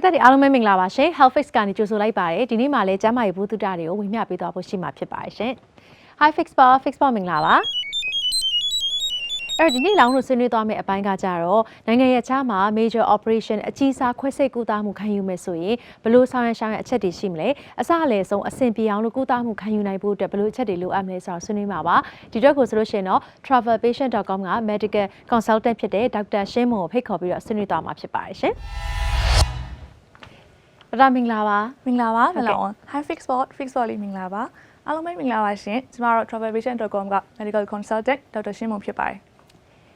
ရိသတ်တွေအားလုံးပဲမင်္ဂလာပါရှင် Healthfix ကနေကြိုဆိုလိုက်ပါတယ်ဒီနေ့မှလည်းကျန်းမာရေးဘူးတုဒတွေကိုဝင်မျှပေးသွားဖို့ရှိမှာဖြစ်ပါတယ်ရှင် Hi Fix ပါ Fix ပါမင်္ဂလာပါအဲ့တော့ဒီနေ့လောင်းလို့ဆွေးနွေးသွားမယ့်အပိုင်းကကြတော့နိုင်ငံရဲ့ခြားမှာ major operation အကြီးစားခွဲစိတ်ကူးသားမှုခံယူမယ်ဆိုရင်ဘယ်လိုဆောင်ရန်ရှောင်ရန်အချက်တွေရှိမလဲအစအလယ်ဆုံးအဆင်ပြေအောင်လို့ကူးသားမှုခံယူနိုင်ဖို့အတွက်ဘယ်လိုအချက်တွေလိုအပ်မလဲဆိုတော့ဆွေးနွေးမှာပါဒီအတွက်ကိုဆိုလို့ရှိရင်တော့ travelpatient.com က medical consultant ဖြစ်တဲ့ဒေါက်တာရှင်းမွန်ကိုဖိတ်ခေါ်ပြီးတော့ဆွေးနွေးသွားမှာဖြစ်ပါတယ်ရှင် ပထမင်္ဂလာပါမင်္ဂလာပါဟုတ်မကဲ့လာ on hi fix spot fix spot လေးမင်္ဂလာပါအားလုံးပဲမင်္ဂလာပါရှင်ကျမတို့ travelvision.com က medical consultant ဒေါက်တာရှင်းမုံဖြစ်ပါတယ်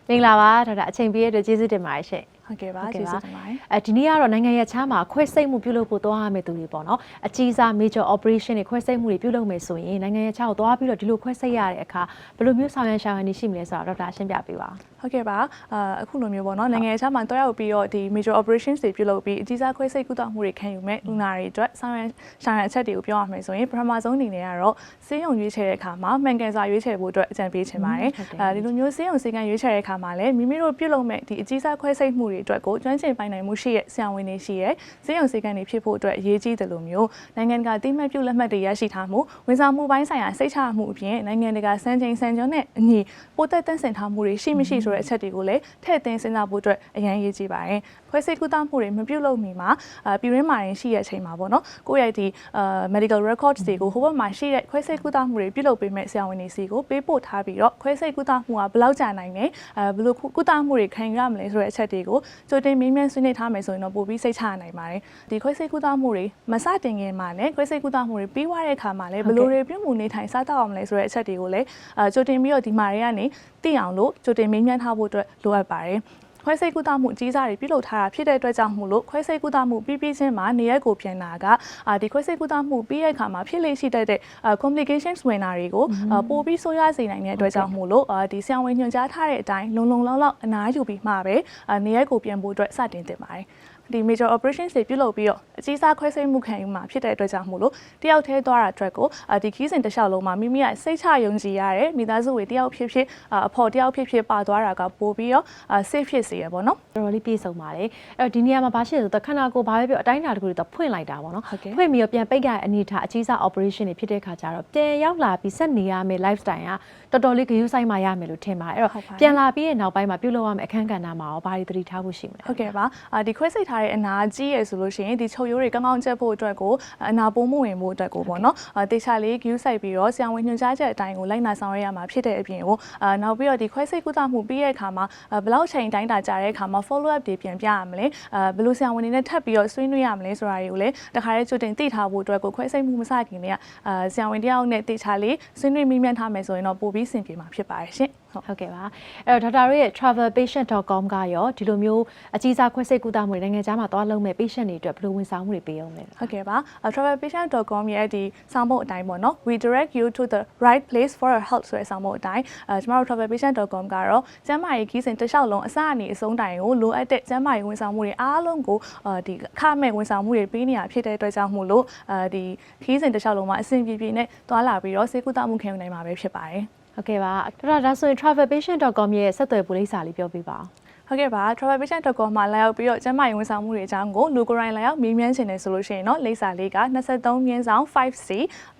မင်္ဂလာပါဒေါက်တာအချိန်ပေးရတဲ့ကျေးဇူးတင်ပါတယ်ရှင် ဟုတ်ကဲ့ပါဟုတ်ကဲ့ကျေးပါဇူးတင်ပါတယ်အဲဒီနေ့ကတော့နိုင်ငံရဲ့ချားမှာခွဲစိတ်မှုပြုလုပ်ဖို့သွားရမယ့်သူတွေပေါ့နော်အကြီးစား major operation တွေခွဲစိတ်မှုတွေပြုလုပ်မယ်ဆိုရင်နိုင်ငံရဲ့ချားကိုသွားပြီးတော့ဒီလိုခွဲစိတ်ရတဲ့အခါဘယ်လိုမျိုးဆောင်ရွက်ရှောင်ရည်နေရှိမလဲဆိုတော့ဒေါက်တာရှင်းပြပေးပါဟုတ်ကဲ့ပါအာအခုလိုမျိုးပေါ့နော်နိုင်ငံခြားမှာတွားရောက်ပြီးတော့ဒီ major operations တွေပြုလုပ်ပြီးအကြီးစားခွဲစိတ်ကုသမှုတွေခံယူမဲ့လူနာတွေအတွက်ဆောင်ရန်ရှာရန်အချက်တွေကိုပြောရမယ်ဆိုရင်ပထမဆုံးအနေနဲ့ကတော့ဆေးရုံရွေးချယ်တဲ့အခါမှာမှန်ကန်စွာရွေးချယ်ဖို့အတွက်အကြံပေးချင်ပါတယ်ဟုတ်တယ်အဲဒီလိုမျိုးဆေးရုံစေကံရွေးချယ်တဲ့အခါမှာလည်းမိမိတို့ပြုလုပ်မဲ့ဒီအကြီးစားခွဲစိတ်မှုတွေအတွက်ကိုကျွမ်းကျင်ပိုင်နိုင်မှုရှိတဲ့ဆရာဝန်တွေရှိရဲဆေးရုံစေကံတွေဖြစ်ဖို့အတွက်အရေးကြီးတယ်လို့မျိုးနိုင်ငံတကာတိမှတ်ပြုလက်မှတ်တွေရရှိထားမှုဝန်ဆောင်မှုပိုင်းဆိုင်ရာစိတ်ချမှုအပြင်နိုင်ငံတကာစံချိန်စံကျော်နဲ့အညီပိုသက်တန့်စင်ထားမှုတွေရှိမရှိဆိုတဲ့အချက်တွေကိုလည်းထည့်သွင်းစဉ်းစားဖို့အတွက်အရင်ရေးကြည့်ပါတယ်ခွဲစိတ်ကုသမှုတွေမပြုလုပ်မီမှာအာပြည်ရင်းမာရင်ရှိတဲ့အချိန်မှာပေါ့နော်ကိုယ့်ရဲ့ဒီအာ medical records တွေကိုဟိုဘက်မှာရှိတဲ့ခွဲစိတ်ကုသမှုတွေပြုလုပ်ပေးမဲ့ဆရာဝန်တွေစီကိုပေးပို့ထားပြီးတော့ခွဲစိတ်ကုသမှုကဘယ်လောက်ကြာနိုင်လဲအဲဘယ်လိုကုသမှုတွေခံယူရမလဲဆိုတဲ့အချက်တွေကိုကြိုတင်မေးမြန်းဆွေးနွေးထားမယ်ဆိုရင်တော့ပိုပြီးစိတ်ချနိုင်ပါတယ်ဒီခွဲစိတ်ကုသမှုတွေမစတင်ခင်မှာလည်းခွဲစိတ်ကုသမှုတွေပြီးသွားတဲ့အခါမှာလည်းဘယ်လိုတွေပြုမှုနေထိုင်စားသောက်အောင်လဲဆိုတဲ့အချက်တွေကိုလည်းအာကြိုတင်ပြီးတော့ဒီမှာတွေကနေသိအောင်လို့ကြိုတင်မေးမြန်းထားဖို့အတွက်လိုအပ်ပါတယ် ခွဲစိတ်ကုသမှုအကြီးစားတွေပြုလုပ်ထားတာဖြစ်တဲ့အတွက်ကြောင့်မို့လို့ခွဲစိတ်ကုသမှုပြီးပြီးချင်းမှာနေရက်ကိုပြန်လာကအာဒီခွဲစိတ်ကုသမှုပြီးတဲ့အခါမှာဖြစ်လေရှိတတ်တဲ့အာ complications ဝင်တာတွေကိုအာပိုပြီးဆိုးရွားစေနိုင်တဲ့အတွက်ကြောင့်မို့လို့အာဒီဆရာဝန်ညွှန်ကြားထားတဲ့အတိုင်းလုံလုံလောက်လောက်အနားယူပြီးမှပဲအာနေရက်ကိုပြန်ဖို့အတွက်စတင်တင်ပါတယ် ဒီ major operations တွေပြုလုပ်ပြီးတော့အကြီးစားခွဲစိတ်မှုခံယူမှာဖြစ်တဲ့အတွက်ကြောင့်မို့လို့တယောက်တည်းသွားတာအတွက်ကိုအာဒီခီးစဉ်တစ်လျှောက်လုံးမှာမိမိကစိတ်ချယုံကြည်ရတဲ့မိသားစုဝင်တယောက်ဖြစ်ဖြစ်အာအဖော်တယောက်ဖြစ်ဖြစ်ပါသွားတာကပိုပြီးတော့အာ safe ဖြစ်စေရပေါ့နော်တော်တော်လေးပြည့်စုံပါတယ်အဲ့တော့ဒီနေရာမှာဘာရှိလဲဆိုတော့ခန္ဓာကိုယ်ဘာပဲပြောအတိုင်းအတာတစ်ခုတွေတော့ဖွင့်လိုက်တာပေါ့နော်ဟုတ်ကဲ့ဖွင့်ပြီးတော့ပြန်ပိတ်ရတဲ့အနေထားအကြီးစား operation တွေဖြစ်တဲ့ခါကျတော့ပြန်ရောက်လာပြီးဆက်နေရမယ့် lifestyle ကတော်တော်လေးဂရုစိုက်မှရမယ်လို့ထင်ပါတယ်အဲ့ဟုတ်တော့ပါတယ်ပြန်လာပြီးရဲ့နောက်ပိုင်းမှာပြုလုပ်ရမယ့်အခန်းကဏ္ဍမှာရောဘာတွေသတိထားဖို့ရှိမလဲဟုတ်ကဲ့ပါအာဒီခွဲစိတ်ထားတဲ့အနာကြီးရယ်ဆိုလို့ရှိရင်ဒီချုပ်ရိုးတွေကောင်းကောင်းချက်ဖို့အတွက်ကိုအနာပိုးမှုဝင်ဖို့အတွက်ကိုပေါ့နော်အာတေချာလေး view စိုက်ပြီးတော့ဆရာဝန်ညွှန်ကြားချက်အတိုင်းကိုလိုက်နာဆောင်ရွက်ရမှာဖြစ်တဲ့အပြင်ကိုအာနောက်ပြီးတော့ဒီခွဲစိတ်ကုသမှုပြီးတဲ့အခါမှာအာဘယ်လောက်ချိန်တိုင်းတာကြာတဲ့အခါမှာ follow up တွေပြန်ပြရမလဲအာဘယ်လိုဆရာဝန်တွေနဲ့ထပ်ပြီးတော့ဆွေးနွေးရမလဲဆိုတာတွေကိုလည်းတခါတည်းကြိုတင်သိထားဖို့အတွက်ကိုခွဲစိတ်မှုမစခင်တည်းကအာဆရာဝန်တယောက်နဲ့တေချာလေးဆွေးနွေးမိမြန်းထားမယ်ဆိုရင်တော့ပိုပြီးဆင်ပြေမှာဖြစ်ပါတယ်ရှင် ဟုတ်ဟုတ်ကဲ့ပါအဲ့တော့ဒေါက်တာတို့ရဲ့ travelpatient.com ကရောဒီလိုမျိုးအကြီးစားခွဲစိတ်ကူတာမှုတွေနိုင်ငံခြားမှာသွားလုပ်မဲ့ patient တွေအတွက်ဘယ်လိုဝန်ဆောင်မှုတွေပေးအောင်လဲဟုတ်ကဲ့ပါ uh, travelpatient.com ရဲ့ဒီဆောင်းပုတ်အတိုင်းပေါ့နော် we direct you to the right place for your help ဆိုတဲ့ဆောင်းပုတ်အတိုင်းအဲကျမတို့ travelpatient.com ကတော့ကျန်းမာရေးခီးစဉ်တစ်လျှောက်လုံးအစအနေအဆုံးတိုင်ကိုလိုအပ်တဲ့ကျန်းမာရေးဝန်ဆောင်မှုတွေအားလုံးကိုအဲဒီခမဲ့ဝန်ဆောင်မှုတွေပေးနေရဖြစ်တဲ့အတွက်ကြောင့်မို့လို့အဲဒီခီးစဉ်တစ်လျှောက်လုံးမှာအဆင်ပြေပြေနဲ့သွားလာပြီးတော့စေကူတာမှုခံယူနိုင်မှာပဲဖြစ်ပါတယ် ဟုတ်ကဲ့ပါဒေါက်တာဒါဆိုရင် travelpatient.com ရဲ့ဆက်သွယ်ပို့လိပ်စာလေးပြောပြပါဦး ဟုတ်ကဲ့ပါ travelpatient.com မှာလာရောက်ပြီးတော့ကျန်းမာရေးဝန်ဆောင်မှုတွေအကြောင်းကိုလူကိုယ်တိုင်လာရောက်မေးမြန်းချင်တယ်ဆိုလို့ရှိရင်တော့လိပ်စာလေးက23မြင်းဆောင် 5C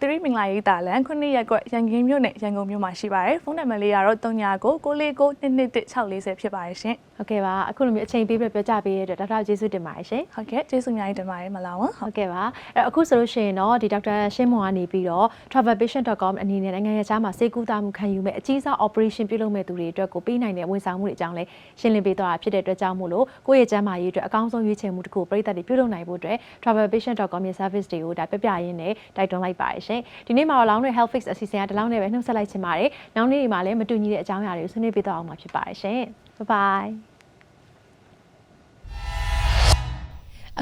3မင်္ဂလာရေးတာလန်9ရက်ကွက်ရန်ကင်းမြို့နယ်ရန်ကုန်မြို့မှာရှိပါတယ်ဖုန်းနံပါတ်လေးကတော့399999 221 640ဖြစ်ပါတယ်ရှင်ဟုတ်ကဲ့ပါအခုလိုမျိုးအချိန်ပေးပြီးပြောကြပေးရတဲ့အတွက်ဒေါက်တာကျေးဇူးတင်ပါတယ်ရှင်ဟုတ်ကဲ့ကျေးဇူးအများကြီးတင်ပါတယ်မလာဝန်ဟုတ်ကဲ့ပါအဲ့အခုဆိုလို့ရှိရင်တော့ဒီဒေါက်တာရှင်းမွန်ကနေပြီးတော့ travelpatient.com အနေနဲ့နိုင်ငံရဲ့ခြားမှာစေကူတာမှုခံယူမဲ့အကြီးစား operation ပြုလုပ်မဲ့သူတွေအတွက်ကိုပေးနိုင်တဲ့ဝန်ဆောင်မှုတွေအကြောင်းလဲရှင်းလင်းပေးသွားတာဖြစ်တဲ့အတွက်ကြောင့်မို့လို့ကိုယ့်ရဲ့ကျန်းမာရေးအတွက်အကောင်းဆုံးရွေးချယ်မှုတစ်ခုပြည်သက်တွေပြုလုပ်နိုင်ဖို့အတွက် travelpatient.com ရဲ့ service တွေကိုဒါပြပြရင်းနဲ့တိုက်တွန်းလိုက်ပါတယ်ရှင်ဒီနေ့မှာတော့လောင်းတွေ health fix အစီအစဉ်ကဒီလောက်နဲ့ပဲနှုတ်ဆက်လိုက်ချင်ပါတယ်နောက်နေ့ဒီမှာလည်းမတူညီတဲ့အကြောင်းအရာတွေကိုဆွေးနွေးပေးသွားအောင်မှာဖြစ်ပါတယ်ရှင် bye bye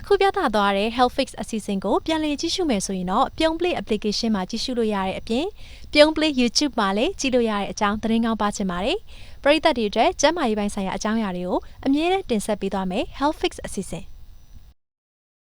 အခုပြသသွားတဲ့ Health Fix အစီအစဉ်ကိုပြန်လည်ကြည့်ရှုမယ်ဆိုရင်တော့ပြုံး play application မှာကြည့်ရှုလို့ရတဲ့အပြင်ပြုံး play YouTube မှာလည်းကြည့်လို့ရတဲ့အကြောင်းသတင်းကောင်းပါချင်ပါတယ်။ပရိသတ်တွေအတွက်ကျန်းမာရေးပိုင်းဆိုင်ရာအကြောင်းအရာတွေကိုအမြဲတမ်းတင်ဆက်ပေးသွားမယ် Health Fix အစီအစဉ်